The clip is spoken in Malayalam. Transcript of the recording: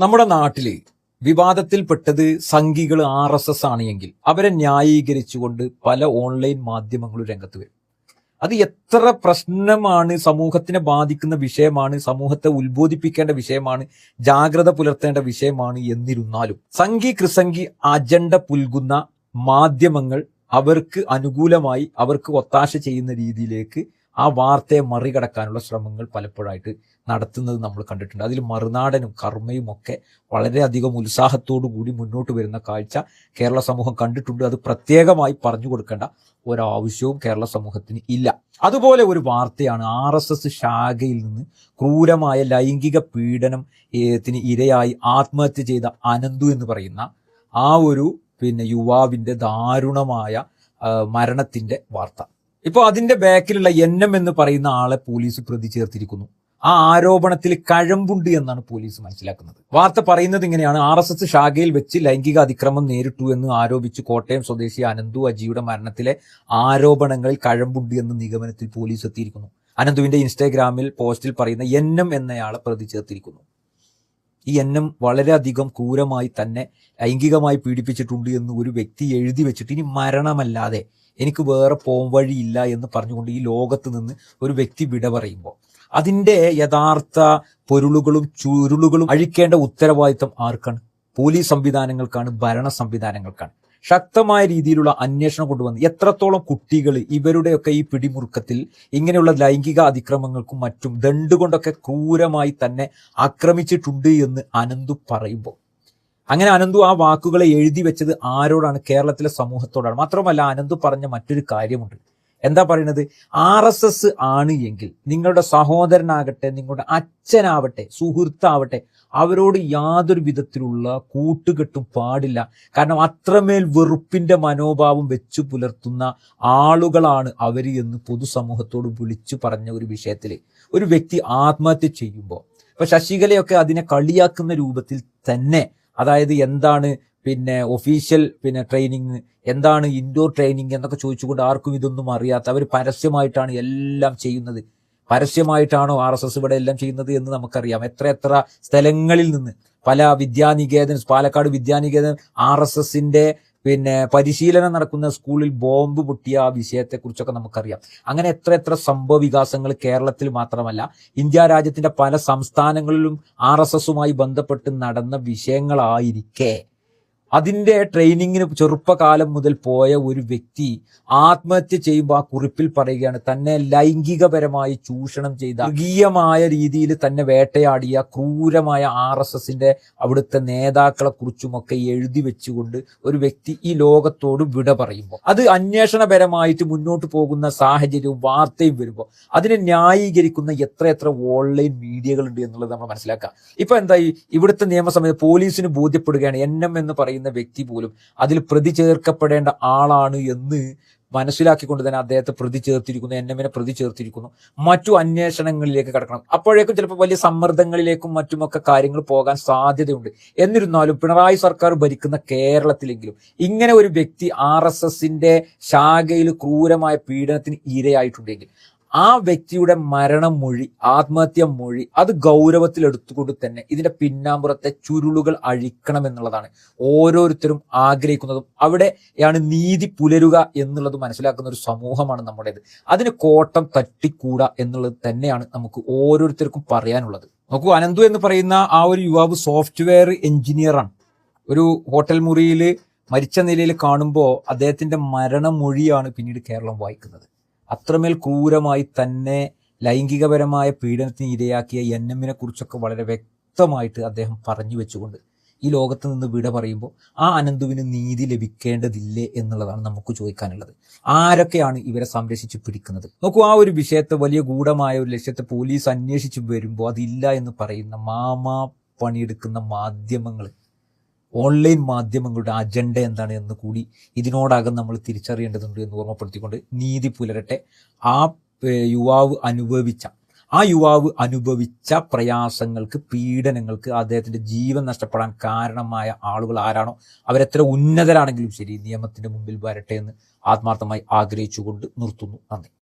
നമ്മുടെ നാട്ടിൽ വിവാദത്തിൽപ്പെട്ടത് സംഘികൾ ആർ എസ് എസ് ആണ് എങ്കിൽ അവരെ ന്യായീകരിച്ചുകൊണ്ട് പല ഓൺലൈൻ മാധ്യമങ്ങളും രംഗത്ത് വരും. അത് എത്ര പ്രശ്നമാണ് സമൂഹത്തിനെ ബാധിക്കുന്ന വിഷയമാണ് സമൂഹത്തെ ഉത്ബോധിപ്പിക്കേണ്ട വിഷയമാണ് ജാഗ്രത പുലർത്തേണ്ട വിഷയമാണ് എന്നിരുന്നാലും സംഘി ക്രിസംഘി അജണ്ട പുൽകുന്ന മാധ്യമങ്ങൾ അവർക്ക് അനുകൂലമായി അവർക്ക് ഒത്താശ ചെയ്യുന്ന രീതിയിലേക്ക് ആ വാർത്തയെ മറികടക്കാനുള്ള ശ്രമങ്ങൾ പലപ്പോഴായിട്ട് നടത്തുന്നത് നമ്മൾ കണ്ടിട്ടുണ്ട്. അതിൽ മറുനാടനും കർമ്മയും ഒക്കെ വളരെയധികം ഉത്സാഹത്തോടു കൂടി മുന്നോട്ട് വരുന്ന കാഴ്ച കേരള സമൂഹം കണ്ടിട്ടുണ്ട്. അത് പ്രത്യേകമായി പറഞ്ഞു കൊടുക്കേണ്ട ഒരാവശ്യവും കേരള സമൂഹത്തിന് ഇല്ല. അതുപോലെ ഒരു വാർത്തയാണ് ആർ എസ് എസ് ശാഖയിൽ നിന്ന് ക്രൂരമായ ലൈംഗിക പീഡനം ഇരയായി ആത്മഹത്യ ചെയ്ത അനന്തു എന്ന് പറയുന്ന ആ ഒരു പിന്നെ യുവാവിന്റെ ദാരുണമായ മരണത്തിന്റെ വാർത്ത. ഇപ്പോൾ അതിന്റെ ബാക്കിലുള്ള എൻ എം എന്ന് പറയുന്ന ആളെ പോലീസ് പ്രതി ചേർത്തിരിക്കുന്നു. ആ ആരോപണത്തിൽ കഴമ്പുണ്ട് എന്നാണ് പോലീസ് മനസ്സിലാക്കുന്നത്. വാർത്ത പറയുന്നത് ഇങ്ങനെയാണ്. ആർ എസ് എസ് ശാഖയിൽ വെച്ച് ലൈംഗിക അതിക്രമം നേരിട്ടു എന്ന് ആരോപിച്ച് കോട്ടയം സ്വദേശി അനന്തു അജിയുടെ മരണത്തിലെ ആരോപണങ്ങളിൽ കഴമ്പുണ്ട് എന്ന് നിഗമനത്തിൽ പോലീസ് എത്തിയിരിക്കുന്നു. അനന്തുവിന്റെ ഇൻസ്റ്റാഗ്രാമിൽ പോസ്റ്റിൽ പറയുന്ന എൻ എം എന്നയാളെ പ്രതി ചേർത്തിരിക്കുന്നു. ഈ എൻ എം വളരെയധികം ക്രൂരമായി തന്നെ ലൈംഗികമായി പീഡിപ്പിച്ചിട്ടുണ്ട് എന്ന് ഒരു വ്യക്തി എഴുതി വെച്ചിട്ട് ഇനി മരണമല്ലാതെ എനിക്ക് വേറെ പോം വഴിയില്ല എന്ന് പറഞ്ഞുകൊണ്ട് ഈ ലോകത്ത് നിന്ന് ഒരു വ്യക്തി വിട പറയുമ്പോൾ അതിന്റെ യഥാർത്ഥ പൊരുളുകളും ചുരുളുകളും അഴിക്കേണ്ട ഉത്തരവാദിത്തം ആർക്കാണ്? പോലീസ് സംവിധാനങ്ങൾക്കാണ് ഭരണ സംവിധാനങ്ങൾക്കാണ്. ശക്തമായ രീതിയിലുള്ള അന്വേഷണം കൊണ്ടുവന്ന് എത്രത്തോളം കുട്ടികൾ ഇവരുടെയൊക്കെ ഈ പിടിമുറുക്കത്തിൽ ഇങ്ങനെയുള്ള ലൈംഗിക അതിക്രമങ്ങൾക്കും മറ്റും ദണ്ടുകൊണ്ടൊക്കെ ക്രൂരമായി തന്നെ ആക്രമിച്ചിട്ടുണ്ട് എന്ന് അനന്തു പറയുമ്പോൾ. അങ്ങനെ അനന്തു ആ വാക്കുകളെ എഴുതി വെച്ചത് ആരോടാണ്? കേരളത്തിലെ സമൂഹത്തോടാണ്. മാത്രമല്ല അനന്തു പറഞ്ഞ മറ്റൊരു കാര്യമുണ്ട്. എന്താ പറയുന്നത്? ആർ എസ് എസ് ആണ് എങ്കിൽ നിങ്ങളുടെ സഹോദരനാകട്ടെ നിങ്ങളുടെ അച്ഛനാവട്ടെ സുഹൃത്താവട്ടെ അവരോട് യാതൊരു വിധത്തിലുള്ള കൂട്ടുകെട്ടും പാടില്ല. കാരണം അത്രമേൽ വെറുപ്പിന്റെ മനോഭാവം വെച്ചു പുലർത്തുന്ന ആളുകളാണ് അവർ എന്ന് പൊതുസമൂഹത്തോട് വിളിച്ചു പറഞ്ഞ ഒരു വിഷയത്തിൽ ഒരു വ്യക്തി ആത്മഹത്യ ചെയ്യുമ്പോൾ ഇപ്പൊ ശശികലയൊക്കെ അതിനെ കളിയാക്കുന്ന രൂപത്തിൽ തന്നെ അതായത് എന്താണ് പിന്നെ ഒഫീഷ്യൽ പിന്നെ ട്രെയിനിങ് എന്താണ് ഇൻഡോർ ട്രെയിനിങ് എന്നൊക്കെ ചോദിച്ചുകൊണ്ട് ആർക്കും ഇതൊന്നും അറിയാത്ത അവർ പരസ്യമായിട്ടാണ് എല്ലാം ചെയ്യുന്നത്. പരസ്യമായിട്ടാണോ ആർ എസ് എസ് ഇവിടെ എല്ലാം ചെയ്യുന്നത് എന്ന് നമുക്കറിയാം. എത്ര എത്ര സ്ഥലങ്ങളിൽ നിന്ന് പല വിദ്യാനികേതൻ പാലക്കാട് വിദ്യാനികേതൻ ആർ എസ് എസിന്റെ പിന്നെ പരിശീലനം നടക്കുന്ന സ്കൂളിൽ ബോംബ് പൊട്ടിയ ആ വിഷയത്തെക്കുറിച്ചൊക്കെ നമുക്കറിയാം. അങ്ങനെ എത്ര എത്ര സംഭവ വികാസങ്ങൾ കേരളത്തിൽ മാത്രമല്ല ഇന്ത്യ രാജ്യത്തിന്റെ പല സംസ്ഥാനങ്ങളിലും ആർ എസ് എസുമായി ബന്ധപ്പെട്ട് നടന്ന വിഷയങ്ങളായിരിക്കെ. അതിന്റെ ട്രെയിനിങ്ങിന് ചെറുപ്പകാലം മുതൽ പോയ ഒരു വ്യക്തി ആത്മഹത്യ ചെയ്യുമ്പോൾ ആ കുറിപ്പിൽ പറയുകയാണ് തന്നെ ലൈംഗികപരമായി ചൂഷണം ചെയ്ത മൃഗീയമായ രീതിയിൽ തന്നെ വേട്ടയാടിയ ക്രൂരമായ ആർ എസ് എസിന്റെ അവിടുത്തെ നേതാക്കളെ കുറിച്ചുമൊക്കെ എഴുതി വെച്ചുകൊണ്ട് ഒരു വ്യക്തി ഈ ലോകത്തോട് വിട പറയുമ്പോൾ അത് അന്വേഷണപരമായിട്ട് മുന്നോട്ട് പോകുന്ന സാഹചര്യവും വാർത്തയും വരുമ്പോൾ അതിനെ ന്യായീകരിക്കുന്ന എത്ര എത്ര ഓൺലൈൻ മീഡിയകളുണ്ട് എന്നുള്ളത് നമ്മൾ മനസ്സിലാക്കാം ഇപ്പൊ എന്തായി? ഇവിടുത്തെ നിയമസമയത്ത് പോലീസിന് ബോധ്യപ്പെടുകയാണ് എൻ എം എന്ന് പറയുന്ന വ്യക്തി പോലും അതിൽ പ്രതി ചേർക്കപ്പെടേണ്ട ആളാണ് എന്ന് മനസ്സിലാക്കിക്കൊണ്ട് തന്നെ അദ്ദേഹത്തെ പ്രതി ചേർത്തിരിക്കുന്നു എൻ എമ്മിനെ പ്രതി ചേർത്തിരിക്കുന്നു. മറ്റു അന്വേഷണങ്ങളിലേക്ക് കടക്കണം. അപ്പോഴേക്കും ചിലപ്പോൾ വലിയ സമ്മർദ്ദങ്ങളിലേക്കും മറ്റുമൊക്കെ കാര്യങ്ങൾ പോകാൻ സാധ്യതയുണ്ട്. എന്നിരുന്നാലും പിണറായി സർക്കാർ ഭരിക്കുന്ന കേരളത്തിലെങ്കിലും ഇങ്ങനെ ഒരു വ്യക്തി ആർ എസ് എസിന്റെ ശാഖയിൽ ക്രൂരമായ പീഡനത്തിന് ഇരയായിട്ടുണ്ടെങ്കിൽ ആ വ്യക്തിയുടെ മരണം മൊഴി ആത്മഹത്യ മൊഴി അത് ഗൗരവത്തിൽ എടുത്തുകൊണ്ട് തന്നെ ഇതിന്റെ പിന്നാമ്പുറത്തെ ചുരുളുകൾ അഴിക്കണം എന്നുള്ളതാണ്. ഓരോരുത്തരും ആഗ്രഹിക്കുന്നതും അവിടെയാണ് നീതി പുലരുക എന്നുള്ളത് മനസ്സിലാക്കുന്ന ഒരു സമൂഹമാണ് നമ്മുടേത്. അതിന് കോട്ടം തട്ടിക്കൂടാ എന്നുള്ളത് തന്നെയാണ് നമുക്ക് ഓരോരുത്തർക്കും പറയാനുള്ളത്. നോക്കൂ അനന്തു എന്ന് പറയുന്ന ആ ഒരു യുവാവ് സോഫ്റ്റ്വെയർ എഞ്ചിനീയറാണ്. ഒരു ഹോട്ടൽ മുറിയിൽ മരിച്ച നിലയിൽ കാണുമ്പോൾ അദ്ദേഹത്തിന്റെ മരണമൊഴിയാണ് പിന്നീട് കേരളം വായിക്കുന്നത്. അത്രമേൽ ക്രൂരമായി തന്നെ ലൈംഗികപരമായ പീഡനത്തിന് ഇരയാക്കിയ എൻ എമ്മിനെ കുറിച്ചൊക്കെ വളരെ വ്യക്തമായിട്ട് അദ്ദേഹം പറഞ്ഞു വെച്ചുകൊണ്ട് ഈ ലോകത്ത് നിന്ന് വിട പറയുമ്പോൾ ആ അനന്തുവിന് നീതി ലഭിക്കേണ്ടതില്ലേ എന്നുള്ളതാണ് നമുക്ക് ചോദിക്കാനുള്ളത്. ആരൊക്കെയാണ് ഇവരെ സംരക്ഷിച്ച് പിടിക്കുന്നത്? നോക്കൂ ആ ഒരു വിഷയത്തെ വലിയ ഗൂഢമായ ഒരു ലക്ഷ്യത്തെ പോലീസ് അന്വേഷിച്ച് വരുമ്പോൾ അതില്ല എന്ന് പറയുന്ന മാമാ പണിയെടുക്കുന്ന മാധ്യമങ്ങൾ ഓൺലൈൻ മാധ്യമങ്ങളുടെ അജണ്ട എന്താണ് എന്ന് കൂടി ഇതിനോടകം നമ്മൾ തിരിച്ചറിയേണ്ടതുണ്ട് എന്ന് ഓർമ്മപ്പെടുത്തിക്കൊണ്ട് നീതി പുലരട്ടെ. ആ യുവാവ് അനുഭവിച്ച ആ യുവാവ് അനുഭവിച്ച പ്രയാസങ്ങൾക്ക് പീഡനങ്ങൾക്ക് അദ്ദേഹത്തിന്റെ ജീവൻ നഷ്ടപ്പെടാൻ കാരണമായ ആളുകൾ ആരാണോ അവരെത്ര ഉന്നതരാണെങ്കിലും ശരി നിയമത്തിന്റെ മുമ്പിൽ വരട്ടെ എന്ന് ആത്മാർത്ഥമായി ആഗ്രഹിച്ചുകൊണ്ട് നിർത്തുന്നു. നന്ദി.